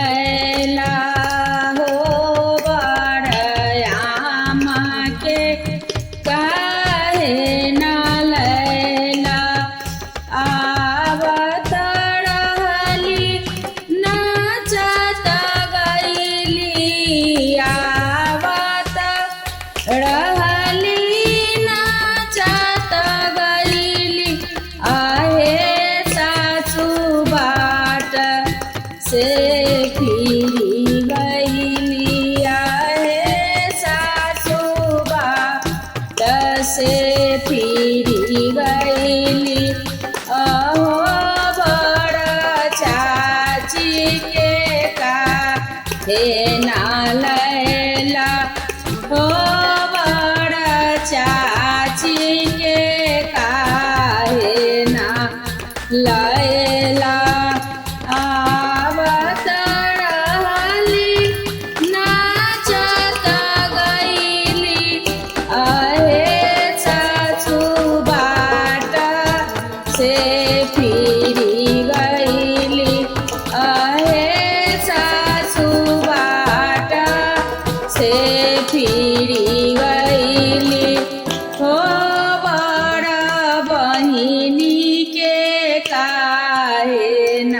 लैला બેના લયલા હો વડ ચાચી કે કાહેના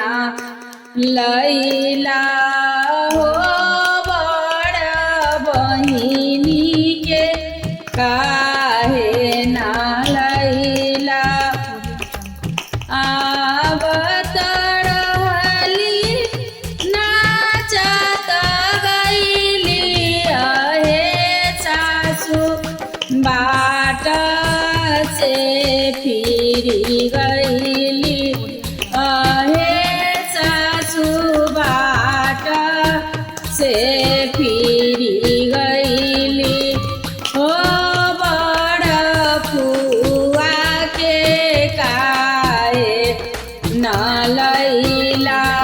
ना लैला हो बड़ा बहिनी के काहे ना लैला? आवत रहली नाचत गईली आहे सासू बाट से फिरी गईली कृष्ण लैला